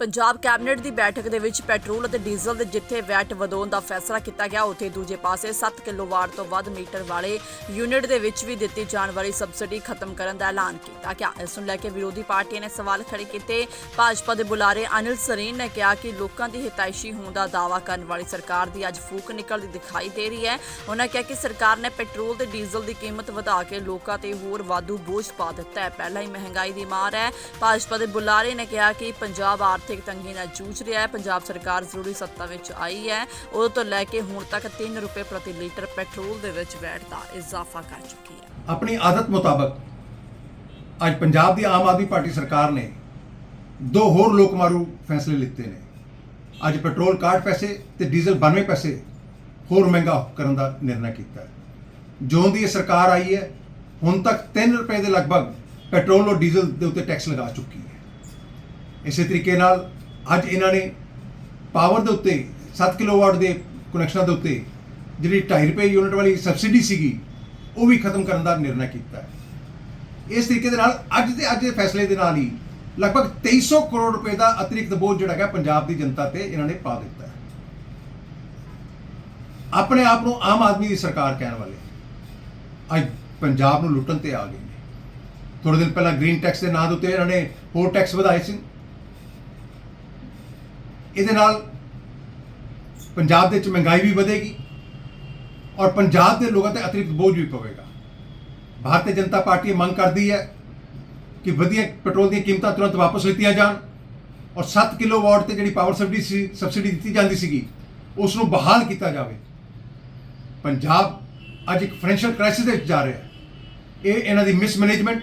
Punjab cabinet ਦੀ ਬੈਠਕ ਦੇ ਵਿੱਚ ਪੈਟਰੋਲ ਅਤੇ ਡੀਜ਼ਲ ਦੇ ਜਿੱਥੇ ਵੈਟ ਵਧਾਉਣ ਦਾ ਫੈਸਲਾ ਕੀਤਾ ਗਿਆ, ਉੱਥੇ ਦੂਜੇ ਪਾਸੇ 7 ਕਿਲੋਵਾਟ ਤੋਂ ਵੱਧ ਮੀਟਰ ਵਾਲੇ ਯੂਨਿਟ ਦੇ ਵਿੱਚ ਵੀ ਦਿੱਤੀ ਜਾਣ ਵਾਲੀ ਸਬਸਿਡੀ ਖਤਮ ਕਰਨ ਦਾ ਐਲਾਨ ਕੀਤਾ ਗਿਆ। ਇਸ ਨੂੰ ਲੈ ਕੇ ਵਿਰੋਧੀ ਪਾਰਟੀਆਂ ਨੇ ਸਵਾਲ ਖੜੇ ਕੀਤੇ। ਭਾਜਪਾ ਦੇ ਬੁਲਾਰੇ ਅਨਿਲ ਸਰੀਨ ਨੇ ਕਿਹਾ ਕਿ ਲੋਕਾਂ ਦੀ ਹਿਤਾਇਸ਼ੀ ਹੋਣ ਦਾ ਦਾਅਵਾ ਕਰਨ ਵਾਲੀ ਸਰਕਾਰ ਦੀ ਅੱਜ ਫੂਕ ਨਿਕਲਦੀ ਦਿਖਾਈ ਦੇ ਰਹੀ ਹੈ। ਉਹਨਾਂ ਕਿਹਾ ਕਿ ਸਰਕਾਰ ਨੇ ਪੈਟਰੋਲ ਤੇ ਡੀਜ਼ਲ ਦੀ ਕੀਮਤ ਵਧਾ ਕੇ ਲੋਕਾਂ ਤੇ ਹੋਰ ਵਾਧੂ ਬੋਝ ਪਾ ਦਿੱਤਾ ਹੈ। ਪਹਿਲਾਂ ਹੀ ਮਹਿੰਗਾਈ ਦੀ ਮਾਰ ਹੈ। ਭਾਜਪਾ ਦੇ ਬੁਲਾਰੇ ਨੇ ਕਿਹਾ ਕਿ ਪੰਜਾਬ ਆਰਥਿਕ ਤੰਗੀ ਨਾਲ ਜੂਝ ਰਿਹਾ ਹੈ। ਪੰਜਾਬ ਸਰਕਾਰ ਜ਼ਰੂਰੀ ਸੱਤਾ ਵਿੱਚ ਆਈ ਹੈ। ਉਦੋਂ ਤੋਂ ਲੈ ਕੇ ਹੁਣ ਤੱਕ 3 ਰੁਪਏ ਪ੍ਰਤੀ ਲੀਟਰ ਪੈਟਰੋਲ ਦੇ ਵਿੱਚ ਵੈਟ ਦਾ ਇਜ਼ਾਫਾ ਕਰ ਚੁੱਕੀ ਹੈ। ਆਪਣੀ ਆਦਤ ਮੁਤਾਬਕ ਅੱਜ ਪੰਜਾਬ ਦੀ ਆਮ ਆਦਮੀ ਪਾਰਟੀ ਸਰਕਾਰ ਨੇ ਦੋ ਹੋਰ ਲੋਕ ਮਾਰੂ ਫੈਸਲੇ ਲਿੱਤੇ ਨੇ। ਅੱਜ ਪੈਟਰੋਲ 61 ਪੈਸੇ ਤੇ ਡੀਜ਼ਲ 92 ਪੈਸੇ ਹੋਰ ਮਹਿੰਗਾ ਕਰਨ ਦਾ ਨਿਰਣਾ ਕੀਤਾ ਹੈ। ਜਿਉਂ ਦੀ ਇਹ ਸਰਕਾਰ ਆਈ ਹੈ। ਹੁਣ ਤੱਕ 3 ਰੁਪਏ ਦੇ ਲਗਭਗ ਪੈਟਰੋਲ ਔਰ ਡੀਜ਼ਲ ਦੇ ਉੱਤੇ ਟੈਕਸ ਲਗਾ ਚੁੱਕੀ ਹੈ। ਇਸੇ ਤਰੀਕੇ ਨਾਲ ਅੱਜ ਇਹਨਾਂ ਨੇ ਪਾਵਰ ਦੇ ਉੱਤੇ 7 ਕਿਲੋਵਾਟ ਦੇ ਕਨੈਕਸ਼ਨਾਂ ਦੇ ਉੱਤੇ ਜਿਹੜੀ 2.5 ਰੁਪਏ ਯੂਨਿਟ ਵਾਲੀ ਸਬਸਿਡੀ ਸੀਗੀ, ਉਹ ਵੀ ਖਤਮ ਕਰਨ ਦਾ ਨਿਰਣਾ ਕੀਤਾ ਇਸ ਤਰੀਕੇ ਦੇ ਨਾਲ ਅੱਜ ਦੇ ਅੱਜ ਦੇ ਫੈਸਲੇ ਦੇ ਨਾਲ ਹੀ ਲਗਭਗ 2300 ਕਰੋੜ ਰੁਪਏ ਦਾ ਅਤਿਰਿਕਤ ਬੋਝ ਜਿਹੜਾ ਹੈਗਾ ਪੰਜਾਬ ਦੀ ਜਨਤਾ ਤੇ ਇਹਨਾਂ ਨੇ ਪਾ ਦਿੱਤਾ ਹੈ। ਆਪਣੇ ਆਪ ਨੂੰ ਆਮ ਆਦਮੀ ਦੀ ਸਰਕਾਰ ਕਹਿਣ ਵਾਲੇ, ਅੱਜ ਪੰਜਾਬ ਨੂੰ ਲੁੱਟਣ ਤੇ ਆ ਗਏ ਨੇ। ਥੋੜੇ ਦਿਨ ਪਹਿਲਾਂ ਗ੍ਰੀਨ ਟੈਕਸ ਦੇ ਨਾਂ ਦੇ ਉੱਤੇ ਇਹਨਾਂ ਨੇ ਹੋਰ ਟੈਕਸ ਵਧਾਏ ਸੀ। ਇਹਦੇ ਨਾਲ ਪੰਜਾਬ ਦੇ ਵਿੱਚ ਮਹਿੰਗਾਈ ਵੀ ਵਧੇਗੀ ਔਰ ਪੰਜਾਬ ਦੇ ਲੋਕਾਂ ਤੇ ਅਤਿਰਿਕਤ ਬੋਝ ਵੀ ਪਵੇਗਾ। ਭਾਰਤੀ ਜਨਤਾ ਪਾਰਟੀ ਮੰਗ ਕਰਦੀ ਹੈ ਕਿ ਵਧੀਆ ਪੈਟਰੋਲ ਦੀਆਂ ਕੀਮਤਾਂ ਤੁਰੰਤ ਵਾਪਸ ਲਿੱਤੀਆਂ ਜਾਣ ਔਰ 7 ਕਿਲੋਵਾਟ ਤੇ ਜਿਹੜੀ ਪਾਵਰ ਸਬਸਿਡੀ ਸੀ ਸਬਸਿਡੀ ਦਿੱਤੀ ਜਾਂਦੀ ਸੀਗੀ ਉਸ ਨੂੰ ਬਹਾਲ ਕੀਤਾ ਜਾਵੇ। ਪੰਜਾਬ ਅੱਜ ਇੱਕ ਫਾਈਨੈਂਸ਼ੀਅਲ ਕ੍ਰਾਈਸਿਸ ਦੇ ਵਿੱਚ ਜਾ ਰਿਹਾ ਹੈ। ਇਹ ਇਹਨਾਂ ਦੀ ਮਿਸਮੈਨੇਜਮੈਂਟ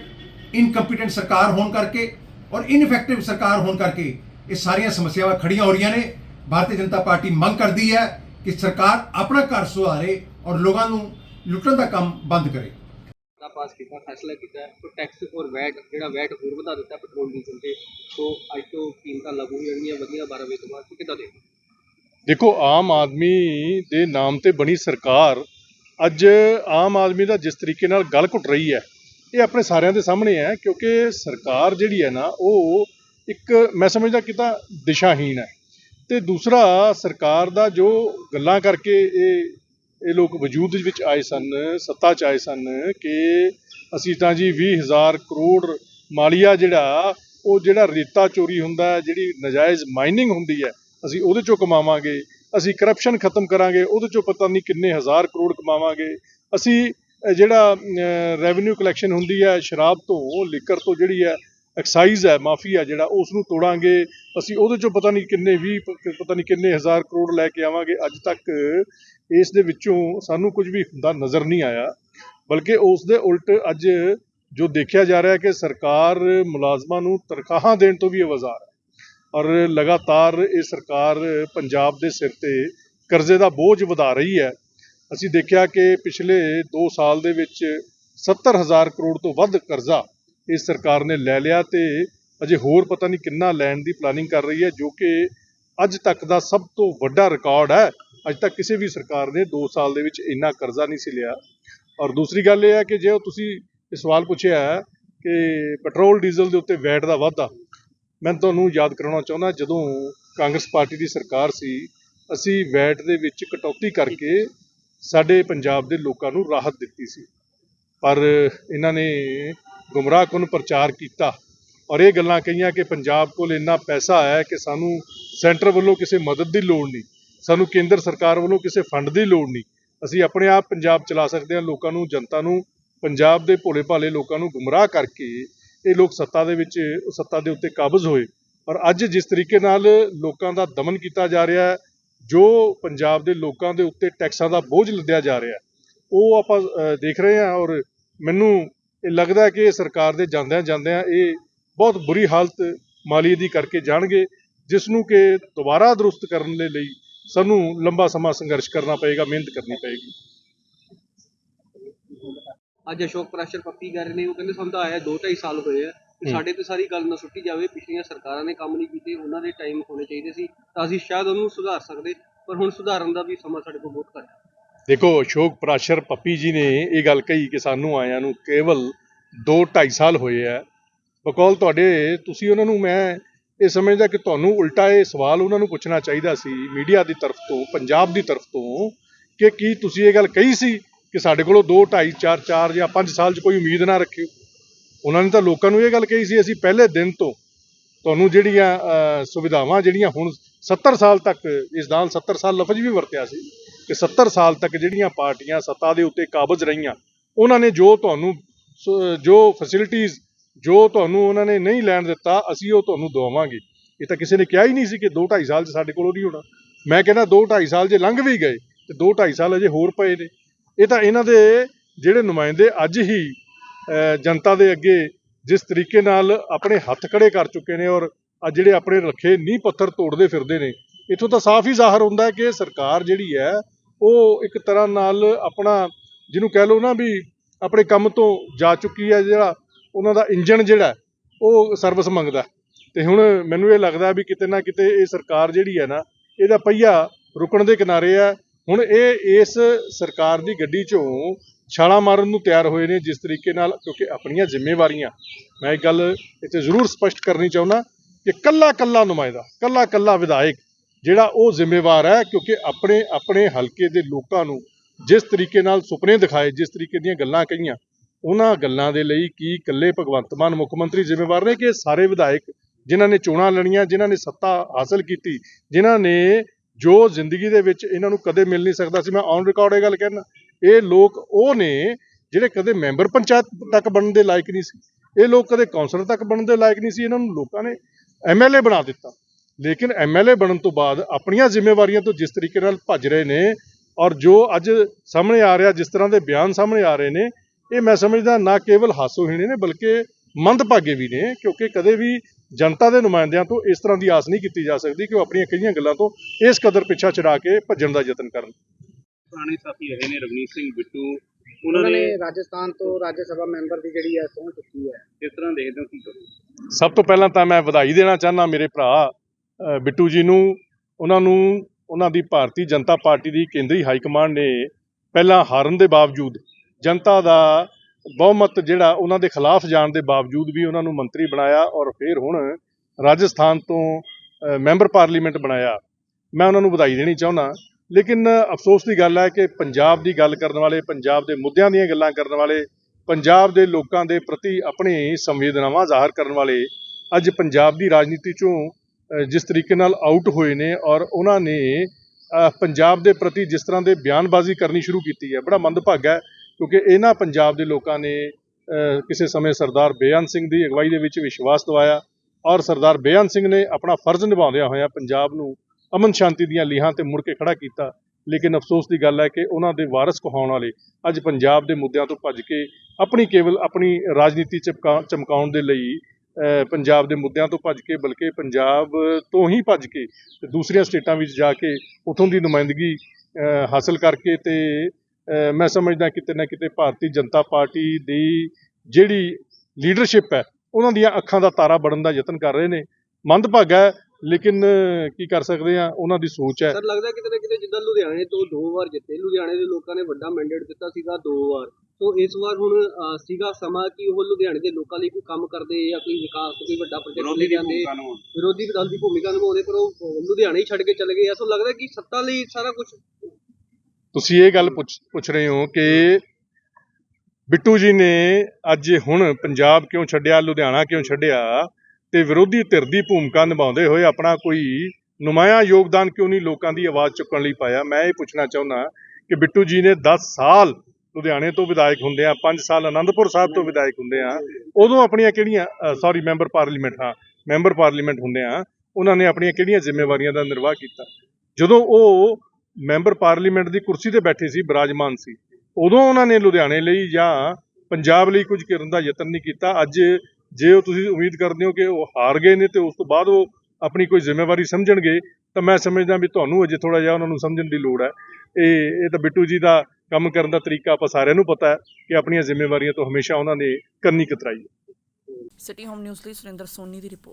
ਇਨਕੰਪੀਟੈਂਟ ਸਰਕਾਰ ਹੋਣ ਕਰਕੇ ਔਰ ਇਨਫੈਕਟਿਵ ਸਰਕਾਰ ਹੋਣ ਕਰਕੇ ਇਹ ਸਾਰੀਆਂ ਸਮੱਸਿਆਵਾਂ ਖੜੀਆਂ ਹੋ ਰਹੀਆਂ ਨੇ। ਭਾਰਤੀ ਜਨਤਾ ਪਾਰਟੀ ਮੰਗ ਕਰਦੀ ਹੈ ਕਿ ਸਰਕਾਰ ਆਪਣਾ ਘਰ ਸੁਧਾਰੇ ਔਰ ਲੋਕਾਂ ਨੂੰ ਲੁੱਟਣ ਦਾ ਕੰਮ ਬੰਦ ਕਰੇ। ਦਾ ਪਾਸ ਕੀਤਾ ਫੈਸਲਾ ਕੀਤਾ ਹੈ। ਤੋਂ ਟੈਕਸ ਔਰ ਵੈਟ ਜਿਹੜਾ ਵੈਟ ਹੋਰ ਵਧਾ ਦਿੱਤਾ ਪੈਟਰੋਲ ਡੀਜ਼ਲ ਤੇ ਤੋਂ ਅੱਜ ਤੋਂ ਕੀਮਤਾਂ ਲਾਗੂ ਹੋ ਜਾਣਗੀਆਂ ਵਧੀਆ 12 ਵਜੇ ਤੋਂ ਬਾਅਦ। ਕਿੱਦਾਂ ਦੇ ਦੇਖੋ ਆਮ ਆਦਮੀ ਦੇ ਨਾਮ ਤੇ ਬਣੀ ਸਰਕਾਰ ਅੱਜ ਆਮ ਆਦਮੀ ਦਾ ਜਿਸ ਤਰੀਕੇ ਨਾਲ ਗਲ ਘੁੱਟ ਰਹੀ ਹੈ ਇਹ ਆਪਣੇ ਸਾਰਿਆਂ ਦੇ ਸਾਹਮਣੇ ਹੈ ਕਿਉਂਕਿ ਸਰਕਾਰ ਜਿਹੜੀ ਹੈ ਨਾ ਉਹ ਇੱਕ ਮੈਂ ਸਮਝਦਾ ਕਿ ਤਾਂ ਦਿਸ਼ਾਹੀਨ ਹੈ। ਤੇ ਦੂਸਰਾ, ਸਰਕਾਰ ਦਾ ਜੋ ਗੱਲਾਂ ਕਰਕੇ ਇਹ ਇਹ ਲੋਕ ਵਜੂਦ ਵਿੱਚ ਆਏ ਸਨ, ਸੱਤਾ 'ਚ ਆਏ ਸਨ ਕਿ ਅਸੀਂ ਤਾਂ ਜੀ 20000 ਕਰੋੜ ਮਾਲੀਆ ਜਿਹੜਾ, ਉਹ ਜਿਹੜਾ ਰੇਤਾ ਚੋਰੀ ਹੁੰਦਾ ਜਿਹੜੀ ਨਜਾਇਜ਼ ਮਾਈਨਿੰਗ ਹੁੰਦੀ ਹੈ, ਅਸੀਂ ਉਹਦੇ ਚੋਂ ਕਮਾਵਾਂਗੇ। ਅਸੀਂ ਕਰਪਸ਼ਨ ਖਤਮ ਕਰਾਂਗੇ, ਉਹਦੇ ਚੋਂ ਪਤਾ ਨਹੀਂ ਕਿੰਨੇ ਹਜ਼ਾਰ ਕਰੋੜ ਕਮਾਵਾਂਗੇ। ਅਸੀਂ ਜਿਹੜਾ ਰੈਵਨਿਊ ਕਲੈਕਸ਼ਨ ਹੁੰਦੀ ਹੈ, ਸ਼ਰਾਬ ਤੋਂ ਲਿਕਰ ਤੋਂ ਜਿਹੜੀ ਹੈ ਐਕਸਾਈਜ਼ ਹੈ ਮਾਫੀਆ ਜਿਹੜਾ ਉਸ ਨੂੰ ਤੋੜਾਂਗੇ। ਅਸੀਂ ਉਹਦੇ ਚੋਂ ਪਤਾ ਨਹੀਂ ਕਿੰਨੇ 20 ਪ- ਪਤਾ ਨਹੀਂ ਕਿੰਨੇ ਹਜ਼ਾਰ ਕਰੋੜ ਲੈ ਕੇ ਆਵਾਂਗੇ। ਅੱਜ ਤੱਕ ਇਸ ਦੇ ਵਿੱਚੋਂ ਸਾਨੂੰ ਕੁਝ ਵੀ ਹੁੰਦਾ ਨਜ਼ਰ ਨਹੀਂ ਆਇਆ। ਬਲਕਿ ਉਸ ਦੇ ਉਲਟ ਅੱਜ ਜੋ ਦੇਖਿਆ ਜਾ ਰਿਹਾ ਹੈ ਕਿ ਸਰਕਾਰ ਮੁਲਾਜ਼ਮਾਂ ਨੂੰ ਤਨਖਾਹਾਂ ਦੇਣ ਤੋਂ ਵੀ ਆਵਾਜ਼ਾਰ ਹੈ। ਔਰ ਲਗਾਤਾਰ ਇਹ ਸਰਕਾਰ ਪੰਜਾਬ ਦੇ ਸਿਰ ਤੇ ਕਰਜ਼ੇ ਦਾ ਬੋਝ ਵਧਾ ਰਹੀ ਹੈ। ਅਸੀਂ ਦੇਖਿਆ ਕਿ ਪਿਛਲੇ 2 ਸਾਲ ਦੇ ਵਿੱਚ 70000 ਕਰੋੜ ਤੋਂ ਵੱਧ ਕਰਜ਼ਾ ਇਸ ਸਰਕਾਰ ਨੇ ਲੈ ਲਿਆ ਤੇ ਅਜੇ ਹੋਰ ਪਤਾ ਨਹੀਂ ਕਿੰਨਾ ਲੈਣ ਦੀ ਪਲਾਨਿੰਗ ਕਰ ਰਹੀ ਹੈ, ਜੋ ਕਿ ਅੱਜ ਤੱਕ ਦਾ ਸਭ ਤੋਂ ਵੱਡਾ ਰਿਕਾਰਡ ਹੈ। ਅੱਜ ਤੱਕ ਕਿਸੇ ਵੀ ਸਰਕਾਰ ਨੇ 2 ਸਾਲ ਦੇ ਵਿੱਚ ਇੰਨਾ ਕਰਜ਼ਾ ਨਹੀਂ ਸੀ ਲਿਆ। ਔਰ ਦੂਸਰੀ ਗੱਲ ਇਹ ਹੈ ਕਿ ਜੇ ਉਹ ਤੁਸੀਂ ਇਹ ਸਵਾਲ ਪੁੱਛਿਆ ਹੈ ਕਿ ਪੈਟਰੋਲ ਡੀਜ਼ਲ ਦੇ ਉੱਤੇ ਵੈਟ ਦਾ ਵਾਧਾ, ਮੈਂ ਤੁਹਾਨੂੰ ਯਾਦ ਕਰਾਉਣਾ ਚਾਹੁੰਦਾ, ਜਦੋਂ ਕਾਂਗਰਸ ਪਾਰਟੀ ਦੀ ਸਰਕਾਰ ਸੀ, ਅਸੀਂ ਵੈਟ ਦੇ ਵਿੱਚ ਕਟੌਤੀ ਕਰਕੇ ਸਾਡੇ ਪੰਜਾਬ ਦੇ ਲੋਕਾਂ ਨੂੰ ਰਾਹਤ ਦਿੱਤੀ ਸੀ। ਪਰ ਇਹਨਾਂ ਨੇ ਗੁੰਮਰਾਹਕੁਨ ਪ੍ਰਚਾਰ ਕੀਤਾ ਔਰ ਇਹ ਗੱਲਾਂ ਕਹੀਆਂ ਕਿ ਪੰਜਾਬ ਕੋਲ ਇੰਨਾ ਪੈਸਾ ਹੈ ਕਿ ਸਾਨੂੰ ਸੈਂਟਰ ਵੱਲੋਂ ਕਿਸੇ ਮਦਦ ਦੀ ਲੋੜ ਨਹੀਂ, ਸਾਨੂੰ ਕੇਂਦਰ ਸਰਕਾਰ ਵੱਲੋਂ ਕਿਸੇ ਫੰਡ ਦੀ ਲੋੜ ਨਹੀਂ। ਅਸੀਂ ਆਪਣੇ ਆਪ ਪੰਜਾਬ ਚਲਾ ਸਕਦੇ ਹਾਂ, ਲੋਕਾਂ ਨੂੰ, ਜਨਤਾ ਨੂੰ, ਪੰਜਾਬ ਦੇ ਭੋਲੇ ਭਾਲੇ ਲੋਕਾਂ ਨੂੰ ਗੁੰਮਰਾਹ ਕਰਕੇ ਇਹ ਲੋਕ ਸੱਤਾ ਦੇ ਵਿੱਚ, ਸੱਤਾ ਦੇ ਉੱਤੇ ਕਾਬਜ਼ ਹੋਏ। ਔਰ ਅੱਜ ਜਿਸ ਤਰੀਕੇ ਨਾਲ ਲੋਕਾਂ ਦਾ ਦਮਨ ਕੀਤਾ ਜਾ ਰਿਹਾ ਹੈ, ਜੋ ਪੰਜਾਬ ਦੇ ਲੋਕਾਂ ਦੇ ਉੱਤੇ ਟੈਕਸਾਂ ਦਾ ਬੋਝ ਲੱਦਿਆ ਜਾ ਰਿਹਾ ਉਹ ਆਪਾਂ ਦੇਖ ਰਹੇ ਹਾਂ ਔਰ ਮੈਨੂੰ ਇਹ ਲੱਗਦਾ ਕਿ ਸਰਕਾਰ ਦੇ ਜਾਂਦਿਆਂ ਜਾਂਦਿਆਂ ਇਹ ਬਹੁਤ ਬੁਰੀ ਹਾਲਤ ਮਾਲੀ ਦੀ ਕਰਕੇ ਜਾਣਗੇ ਜਿਸ ਨੂੰ ਕਿ ਦੁਬਾਰਾ ਦਰੁਸਤ ਕਰਨ ਦੇ ਲਈ ਸਾਨੂੰ ਲੰਬਾ ਸਮਾਂ ਸੰਘਰਸ਼ ਕਰਨਾ ਪਏਗਾ ਮਿਹਨਤ ਕਰਨੀ ਪਏਗੀ। ਅੱਜ ਅਸ਼ੋਕ ਪ੍ਰਾਸ਼ਰ ਪੱਪੀ ਕਰ ਰਹੇ ਨੇ ਉਹ ਕਹਿੰਦੇ ਸਾਨੂੰ ਤਾਂ ਆਇਆ 2.5 ਸਾਲ ਹੋਏ ਆ ਸਾਡੇ ਤੇ ਸਾਰੀ ਗੱਲ ਨਾ ਸੁੱਟੀ ਜਾਵੇ ਪਿਛਲੀਆਂ ਸਰਕਾਰਾਂ ਨੇ ਕੰਮ ਨਹੀਂ ਕੀਤੇ ਉਹਨਾਂ ਦੇ ਟਾਈਮ ਹੋਣੇ ਚਾਹੀਦੇ ਸੀ ਤਾਂ ਅਸੀਂ ਸ਼ਾਇਦ ਉਹਨੂੰ ਸੁਧਾਰ ਸਕਦੇ ਪਰ ਹੁਣ ਸੁਧਾਰਨ ਦਾ ਵੀ ਸਮਾਂ ਸਾਡੇ ਕੋਲ ਬਹੁਤ ਘੱਟ ਹੈ। ਦੇਖੋ ਅਸ਼ੋਕ ਪ੍ਰਾਸ਼ਰ ਪੱਪੀ ਜੀ ਨੇ ਇਹ ਗੱਲ ਕਹੀ ਕਿ ਸਾਨੂੰ ਆਇਆਂ ਨੂੰ ਕੇਵਲ 2 2.5 ਸਾਲ ਹੋਏ ਆ। ਬਕੌਲ ਤੁਹਾਡੇ, ਤੁਸੀਂ ਉਹਨਾਂ ਨੂੰ, ਮੈਂ ਇਹ ਸਮਝਦਾ ਕਿ ਤੁਹਾਨੂੰ ਉਲਟਾ ਇਹ ਸਵਾਲ ਉਹਨਾਂ ਨੂੰ ਪੁੱਛਣਾ ਚਾਹੀਦਾ ਸੀ ਮੀਡੀਆ ਦੀ ਤਰਫ ਤੋਂ, ਪੰਜਾਬ ਦੀ ਤਰਫ ਤੋਂ, ਕਿ ਕੀ ਤੁਸੀਂ ਇਹ ਗੱਲ ਕਹੀ ਸੀ ਕਿ ਸਾਡੇ ਕੋਲੋਂ 2 2.5 4 4 ਜਾਂ 5 ਸਾਲ 'ਚ ਕੋਈ ਉਮੀਦ ਨਾ ਰੱਖਿਓ? ਉਹਨਾਂ ਨੇ ਤਾਂ ਲੋਕਾਂ ਨੂੰ ਇਹ ਗੱਲ ਕਹੀ ਸੀ, ਅਸੀਂ ਪਹਿਲੇ ਦਿਨ ਤੋਂ ਤੁਹਾਨੂੰ ਜਿਹੜੀਆਂ ਸੁਵਿਧਾਵਾਂ ਜਿਹੜੀਆਂ ਹੁਣ 70 ਸਾਲ ਤੱਕ, ਇਸ ਨਾਲ 70 ਸਾਲ ਲਫ਼ਜ਼ ਵੀ ਵਰਤਿਆ ਸੀ। ਕਿ 70 ਸਾਲ ਤੱਕ ਜਿਹੜੀਆਂ ਪਾਰਟੀਆਂ ਸੱਤਾ ਦੇ ਉੱਤੇ ਕਾਬਜ਼ ਰਹੀਆਂ, ਉਹਨਾਂ ਨੇ ਜੋ ਤੁਹਾਨੂੰ ਸ- ਜੋ ਫੈਸਿਲਿਟੀਆਂ ਜੋ ਤੁਹਾਨੂੰ ਉਹਨਾਂ ਨੇ ਨਹੀਂ ਲੈਣ ਦਿੱਤਾ, ਅਸੀਂ ਉਹ ਤੁਹਾਨੂੰ ਦਵਾਵਾਂਗੇ ਇਹ ਤਾਂ ਕਿਸੇ ਨੇ ਕਿਹਾ ਹੀ ਨਹੀਂ ਸੀ ਕਿ 2 2.5 ਸਾਲ 'ਚ ਸਾਡੇ ਕੋਲੋਂ ਨਹੀਂ ਹੋਣਾ। ਮੈਂ ਕਹਿੰਦਾ 2 2.5 ਸਾਲ ਜੇ ਲੰਘ ਵੀ ਗਏ, ਤੇ 2 2.5 ਸਾਲ ਅਜੇ ਹੋਰ ਪਏ ਨੇ। ਇਹ ਤਾਂ ਇਹਨਾਂ ਦੇ ਜਿਹੜੇ ਨੁਮਾਇੰਦੇ ਅੱਜ ਹੀ ਜਨਤਾ ਦੇ ਅੱਗੇ ਜਿਸ ਤਰੀਕੇ ਨਾਲ ਆਪਣੇ ਹੱਥ ਖੜੇ ਕਰ ਚੁੱਕੇ ਨੇ ਔਰ ਅੱਜ ਜਿਹੜੇ ਆਪਣੇ ਰੱਖੇ ਨੀਂਹ ਪੱਥਰ ਤੋੜਦੇ ਫਿਰਦੇ ਨੇ, ਇਥੋਂ ਤਾਂ ਸਾਫ਼ ਹੀ ਜ਼ਾਹਰ ਹੁੰਦਾ ਕਿ ਸਰਕਾਰ ਜਿਹੜੀ ਹੈ ਉਹ ਇੱਕ ਤਰ੍ਹਾਂ ਨਾਲ ਆਪਣਾ, ਜਿਹਨੂੰ ਕਹਿ ਲਓ ਨਾ ਵੀ ਆਪਣੇ ਕੰਮ ਤੋਂ ਜਾ ਚੁੱਕੀ ਹੈ ਜਿਹੜਾ, ਉਹਨਾਂ ਦਾ ਇੰਜਨ ਜਿਹੜਾ ਉਹ ਸਰਵਿਸ ਮੰਗਦਾ ਹੈ। ਤੇ ਹੁਣ ਮੈਨੂੰ ਇਹ ਲੱਗਦਾ ਵੀ ਕਿਤੇ ਨਾ ਕਿਤੇ ਇਹ ਸਰਕਾਰ ਜਿਹੜੀ ਹੈ ਨਾ, ਇਹਦਾ ਪਹੀਆ ਰੁਕਣ ਦੇ ਕਿਨਾਰੇ ਹੈ ਹੁਣ ਇਹ ਇਸ ਸਰਕਾਰ ਦੀ ਗੱਡੀ ਚੋਂ ਛਾਲਾਂ ਮਾਰਨ ਨੂੰ ਤਿਆਰ ਹੋਏ ਨੇ ਜਿਸ ਤਰੀਕੇ ਨਾਲ, ਕਿਉਂਕਿ ਆਪਣੀਆਂ ਜ਼ਿੰਮੇਵਾਰੀਆਂ, ਮੈਂ ਇੱਕ ਗੱਲ ਇੱਥੇ ਜ਼ਰੂਰ ਸਪਸ਼ਟ ਕਰਨੀ ਚਾਹੁੰਦਾ ਕਿ ਕੱਲਾ ਕੱਲਾ ਨੁਮਾਇੰਦਾ ਕੱਲਾ ਕੱਲਾ ਵਿਧਾਇਕ ਜਿਹੜਾ ਉਹ ਜ਼ਿੰਮੇਵਾਰ ਹੈ, ਕਿਉਂਕਿ ਆਪਣੇ ਆਪਣੇ ਹਲਕੇ ਦੇ ਲੋਕਾਂ ਨੂੰ ਜਿਸ ਤਰੀਕੇ ਨਾਲ ਸੁਪਨੇ ਦਿਖਾਏ, ਜਿਸ ਤਰੀਕੇ ਦੀਆਂ ਗੱਲਾਂ ਕਹੀਆਂ, ਉਹਨਾਂ ਗੱਲਾਂ ਦੇ ਲਈ ਕੀ ਇਕੱਲੇ ਭਗਵੰਤ ਮਾਨ ਮੁੱਖ ਮੰਤਰੀ ਜ਼ਿੰਮੇਵਾਰ ਨੇ ਕਿ ਸਾਰੇ ਵਿਧਾਇਕ ਜਿਨ੍ਹਾਂ ਨੇ ਚੋਣਾਂ ਲੜੀਆਂ, ਜਿਨ੍ਹਾਂ ਨੇ ਸੱਤਾ ਹਾਸਲ ਕੀਤੀ, ਜਿਨ੍ਹਾਂ ਨੇ ਜੋ ਜ਼ਿੰਦਗੀ ਦੇ ਵਿੱਚ ਇਹਨਾਂ ਨੂੰ ਕਦੇ ਮਿਲ ਨਹੀਂ ਸਕਦਾ ਸੀ, ਮੈਂ ਔਨ ਰਿਕਾਰਡ ਇਹ ਗੱਲ ਕਹਿਣਾ ਇਹ ਲੋਕ ਉਹ ਨੇ ਜਿਹੜੇ ਕਦੇ ਮੈਂਬਰ ਪੰਚਾਇਤ ਤੱਕ ਬਣਨ ਦੇ ਲਾਇਕ ਨਹੀਂ ਸੀ, ਇਹ ਲੋਕ ਕਦੇ ਕੌਂਸਲਰ ਤੱਕ ਬਣਨ ਦੇ ਲਾਇਕ ਨਹੀਂ ਸੀ, ਇਹਨਾਂ ਨੂੰ ਲੋਕਾਂ ਨੇ ਐਮਐਲਏ ਬਣਾ ਦਿੱਤਾ। ਲੇਕਿਨ ਐਮਐਲਏ ਬਣਨ ਤੋਂ ਬਾਅਦ ਆਪਣੀਆਂ ਜ਼ਿੰਮੇਵਾਰੀਆਂ ਤੋਂ ਜਿਸ ਤਰੀਕੇ ਨਾਲ ਭੱਜ ਰਹੇ ਨੇ ਔਰ ਜੋ ਅੱਜ ਸਾਹਮਣੇ ਆ ਰਿਹਾ ਜਿਸ ਤਰ੍ਹਾਂ ਦੇ ਬਿਆਨ ਸਾਹਮਣੇ ਆ ਰਹੇ ਨੇ ਇਹ ਮੈਂ ਸਮਝਦਾ ਨਾ ਕੇਵਲ ਹਾਸੋਹੀਣੇ ਨੇ ਬਲਕਿ ਮੰਦਭਾਗੇ ਵੀ ਨੇ ਕਿਉਂਕਿ ਕਦੇ ਵੀ ਜਨਤਾ ਦੇ ਨੁਮਾਇੰਦਿਆਂ ਤੋਂ ਇਸ ਤਰ੍ਹਾਂ ਦੀ ਆਸ ਨਹੀਂ ਕੀਤੀ ਜਾ ਸਕਦੀ ਕਿ ਉਹ ਆਪਣੀਆਂ ਕਈਆਂ ਗੱਲਾਂ ਤੋਂ ਇਸ ਕਦਰ ਪਿੱਛਾ ਛਡਾ ਕੇ ਭੱਜਣ ਦਾ ਯਤਨ ਕਰਨ। ਪੁਰਾਣੇ ਸਾਥੀ ਰਹੇ ਨੇ ਰਵਨੀਤ ਸਿੰਘ ਬਿੱਟੂ ਉਹਨਾਂ ਨੇ ਰਾਜਸਥਾਨ ਤੋਂ ਰਾਜ ਸਭਾ ਮੈਂਬਰ ਦੀ ਜਿਹੜੀ ਹੈ ਸਹੁੰ ਚੁੱਕੀ ਹੈ। ਕਿਸ ਤਰ੍ਹਾਂ ਦੇਖਦੇ ਹੋ ਕੀ ਕਰੋ ਸਭ ਤੋਂ ਪਹਿਲਾਂ ਤਾਂ ਮੈਂ ਵਧਾਈ ਦੇਣਾ ਚਾਹੁੰਦਾ ਮੇਰੇ ਭਰਾ ਬਿੱਟੂ ਜੀ ਨੂੰ, ਉਹਨਾਂ ਨੂੰ, ਉਹਨਾਂ ਦੀ ਭਾਰਤੀ ਜਨਤਾ ਪਾਰਟੀ ਦੀ ਕੇਂਦਰੀ ਹਾਈ ਕਮਾਂਡ ਨੇ ਪਹਿਲਾਂ ਹਾਰਨ ਦੇ ਬਾਵਜੂਦ, ਜਨਤਾ ਦਾ ਬਹੁਮਤ ਜਿਹੜਾ ਉਹਨਾਂ ਦੇ ਖਿਲਾਫ ਜਾਣ ਦੇ ਬਾਵਜੂਦ ਵੀ ਉਹਨਾਂ ਨੂੰ ਮੰਤਰੀ ਬਣਾਇਆ ਔਰ ਫਿਰ ਹੁਣ ਰਾਜਸਥਾਨ ਤੋਂ ਮੈਂਬਰ ਪਾਰਲੀਮੈਂਟ ਬਣਾਇਆ। ਮੈਂ ਉਹਨਾਂ ਨੂੰ ਵਧਾਈ ਦੇਣੀ ਚਾਹੁੰਦਾ, ਲੇਕਿਨ ਅਫਸੋਸ ਦੀ ਗੱਲ ਹੈ ਕਿ ਪੰਜਾਬ ਦੀ ਗੱਲ ਕਰਨ ਵਾਲੇ, ਪੰਜਾਬ ਦੇ ਮੁੱਦਿਆਂ ਦੀਆਂ ਗੱਲਾਂ ਕਰਨ ਵਾਲੇ, ਪੰਜਾਬ ਦੇ ਲੋਕਾਂ ਦੇ ਪ੍ਰਤੀ ਆਪਣੀ ਸੰਵੇਦਨਾਵਾਂ ਜ਼ਾਹਰ ਕਰਨ ਵਾਲੇ ਅੱਜ ਪੰਜਾਬ ਦੀ ਰਾਜਨੀਤੀ ਚੋਂ ਜਿਸ ਤਰੀਕੇ ਨਾਲ ਆਊਟ ਹੋਏ ਨੇ ਔਰ ਉਹਨਾਂ ਨੇ ਪੰਜਾਬ ਦੇ ਪ੍ਰਤੀ ਜਿਸ ਤਰ੍ਹਾਂ ਦੇ ਬਿਆਨਬਾਜ਼ੀ ਕਰਨੀ ਸ਼ੁਰੂ ਕੀਤੀ ਹੈ, ਬੜਾ ਮੰਦਭਾਗਾ ਹੈ, ਕਿਉਂਕਿ ਇਹਨਾਂ ਪੰਜਾਬ ਦੇ ਲੋਕਾਂ ਨੇ ਕਿਸੇ ਸਮੇਂ ਸਰਦਾਰ ਬੇਅੰਤ ਸਿੰਘ ਦੀ ਅਗਵਾਈ ਦੇ ਵਿੱਚ ਵਿਸ਼ਵਾਸ ਦਿਵਾਇਆ ਔਰ ਸਰਦਾਰ ਬੇਅੰਤ ਸਿੰਘ ਨੇ ਆਪਣਾ ਫਰਜ਼ ਨਿਭਾਉਂਦਿਆਂ ਹੋਇਆਂ ਪੰਜਾਬ ਨੂੰ ਅਮਨ ਸ਼ਾਂਤੀ ਦੀਆਂ ਲੀਹਾਂ ਤੇ ਮੁੜ ਕੇ ਖੜਾ ਕੀਤਾ। ਲੇਕਿਨ ਅਫਸੋਸ ਦੀ ਗੱਲ ਹੈ ਕਿ ਉਹਨਾਂ ਦੇ ਵਾਰਿਸ ਕਹਾਉਣ ਵਾਲੇ ਅੱਜ ਪੰਜਾਬ ਦੇ ਮੁੱਦਿਆਂ ਤੋਂ ਭੱਜ ਕੇ ਆਪਣੀ ਕੇਵਲ ਆਪਣੀ ਰਾਜਨੀਤੀ ਚਮਕਾ ਚਮਕਾਉਣ ਦੇ ਲਈ ਪੰਜਾਬ ਦੇ ਮੁੱਦਿਆਂ ਤੋਂ ਭੱਜ ਕੇ ਬਲਕਿ ਪੰਜਾਬ ਤੋਂ ਹੀ ਭੱਜ ਕੇ ਦੂਸਰੀਆਂ ਸਟੇਟਾਂ ਵਿੱਚ ਜਾ ਕੇ ਉਥੋਂ ਦੀ ਨੁਮਾਇੰਦਗੀ ਅ, ਹਾਸਲ ਕਰਕੇ ਤੇ ਮੈਂ ਸਮਝਦਾ ਕਿਤੇ ਨਾ ਕਿਤੇ ਭਾਰਤੀ ਜਨਤਾ ਪਾਰਟੀ ਦੀ ਜਿਹੜੀ ਲੀਡਰਸ਼ਿਪ ਹੈ ਉਹਨਾਂ ਦੀਆਂ ਅੱਖਾਂ ਦਾ ਤਾਰਾ ਬਣਨ ਦਾ ਯਤਨ ਕਰ ਰਹੇ ਨੇ। ਮੰਦਭਾਗਾ ਲੇਕਿਨ ਕੀ ਕਰ ਸਕਦੇ ਆ ਉਹਨਾਂ ਦੀ ਸੋਚ ਹੈ। ਸਰ ਲੱਗਦਾ ਕਿਤੇ ਨਾ ਕਿਤੇ ਜਿੱਦਾਂ ਲੁਧਿਆਣੇ ਤੋਂ ਦੋ ਵਾਰ ਜਿੱਤੇ ਲੁਧਿਆਣੇ ਦੇ ਲੋਕਾਂ ਨੇ ਵੱਡਾ ਮੈਂਡੇਟ ਦਿੱਤਾ ਸੀਗਾ ਦੋ ਵਾਰ। ਸੋ ਇਸ ਵਾਰ ਹੁਣ ਸੀਗਾ ਸਮਾਂ ਕਿ ਉਹ ਲੁਧਿਆਣੇ ਦੇ ਲੋਕਾਂ ਲਈ ਕੋਈ ਕੰਮ ਕਰਦੇ ਜਾਂ ਕੋਈ ਵਿਕਾਸ ਕੋਈ ਵੱਡਾ ਪ੍ਰੋਜੈਕਟ ਲੈ ਵਿਰੋਧੀ ਦੀ ਜਾਂਦੇ। ਭੂਮਿਕਾ ਨੂੰ ਵਿਰੋਧੀ ਦਲ ਦੀ ਭੂਮਿਕਾ ਨਿਭਾਉਂਦੇ ਪਰ ਉਹ ਲੁਧਿਆਣੇ ਹੀ ਛੱਡ ਕੇ ਚਲੇ ਗਏ ਐਸਾ ਲੱਗਦਾ ਕਿ ਸੱਤਾ ਲਈ ਸਾਰਾ ਕੁਝ ਤੁਸੀਂ ਇਹ ਗੱਲ ਪੁੱਛ ਪੁੱਛ ਰਹੇ ਹੋ ਕਿ ਬਿੱਟੂ ਜੀ ਨੇ ਅੱਜ ਹੁਣ ਪੰਜਾਬ ਕਿਉਂ ਛੱਡਿਆ ਲੁਧਿਆਣਾ ਕਿਉਂ ਛੱਡਿਆ ਤੇ ਵਿਰੋਧੀ ਧਿਰ ਦੀ ਭੂਮਿਕਾ ਨਿਭਾਉਂਦੇ ਹੋਏ ਆਪਣਾ ਕੋਈ ਨੁਮਾਇਆ ਯੋਗਦਾਨ ਕਿਉਂ ਨਹੀਂ ਲੋਕਾਂ ਦੀ ਆਵਾਜ਼ ਚੁੱਕਣ ਲਈ ਪਾਇਆ? ਮੈਂ ਇਹ ਪੁੱਛਣਾ ਚਾਹੁੰਦਾ ਕਿ ਬਿੱਟੂ ਜੀ ਨੇ 10 ਸਾਲ ਲੁਧਿਆਣੇ ਤੋਂ ਵਿਧਾਇਕ ਹੁੰਦੇ ਆ 5 ਸਾਲ ਆਨੰਦਪੁਰ ਸਾਹਿਬ ਤੋਂ ਵਿਧਾਇਕ ਹੁੰਦੇ ਆ, ਉਦੋਂ ਆਪਣੀਆਂ ਕਿਹੜੀਆਂ ਸੌਰੀ ਮੈਂਬਰ ਪਾਰਲੀਮੈਂਟ ਹਾਂ ਮੈਂਬਰ ਪਾਰਲੀਮੈਂਟ ਹੁੰਦੇ ਆ, ਉਹਨਾਂ ਨੇ ਆਪਣੀਆਂ ਕਿਹੜੀਆਂ ਜ਼ਿੰਮੇਵਾਰੀਆਂ ਦਾ ਨਿਰਵਾਹ ਕੀਤਾ? ਜਦੋਂ ਉਹ ਮੈਂਬਰ ਪਾਰਲੀਮੈਂਟ ਦੀ ਕੁਰਸੀ ਤੇ ਬੈਠੇ ਸੀ, ਬਿਰਾਜਮਾਨ ਸੀ, ਉਦੋਂ ਉਹਨਾਂ ਨੇ ਲੁਧਿਆਣੇ ਲਈ ਜਾਂ ਪੰਜਾਬ ਲਈ ਕੁਝ ਕਰਨ ਦਾ ਯਤਨ ਨਹੀਂ ਕੀਤਾ। ਅੱਜ ਜੇ ਉਹ ਤੁਸੀਂ ਉਮੀਦ ਕਰਦੇ ਹੋ ਕਿ ਉਹ ਹਾਰ ਗਏ ਨੇ ਤੇ ਉਸ ਤੋਂ ਬਾਅਦ ਉਹ ਆਪਣੀ ਕੋਈ ਜ਼ਿੰਮੇਵਾਰੀ ਸਮਝਣਗੇ, ਤਾਂ ਮੈਂ ਸਮਝਦਾ ਵੀ ਤੁਹਾਨੂੰ ਅਜੇ ਥੋੜਾ ਜਿਹਾ ਉਹਨਾਂ ਨੂੰ ਸਮਝਣ ਦੀ ਲੋੜ ਹੈ। ਇਹ ਇਹ ਤਾਂ ਬਿੱਟੂ ਜੀ ਦਾ ਕੰਮ ਕਰਨ ਦਾ ਤਰੀਕਾ ਆਪਾਂ ਸਾਰਿਆਂ ਨੂੰ ਪਤਾ ਹੈ ਕਿ ਆਪਣੀਆਂ ਜ਼ਿੰਮੇਵਾਰੀਆਂ ਤੋਂ ਹਮੇਸ਼ਾ ਉਹਨਾਂ ਨੇ ਕਰਨੀ ਕਤਰਾਈ ਸਿਟੀ ਹੋਮ ਨਿਊਜ਼ ਲਈ ਸੁਰਿੰਦਰ ਸੋਨੀ ਦੀ ਰਿਪੋਰਟ।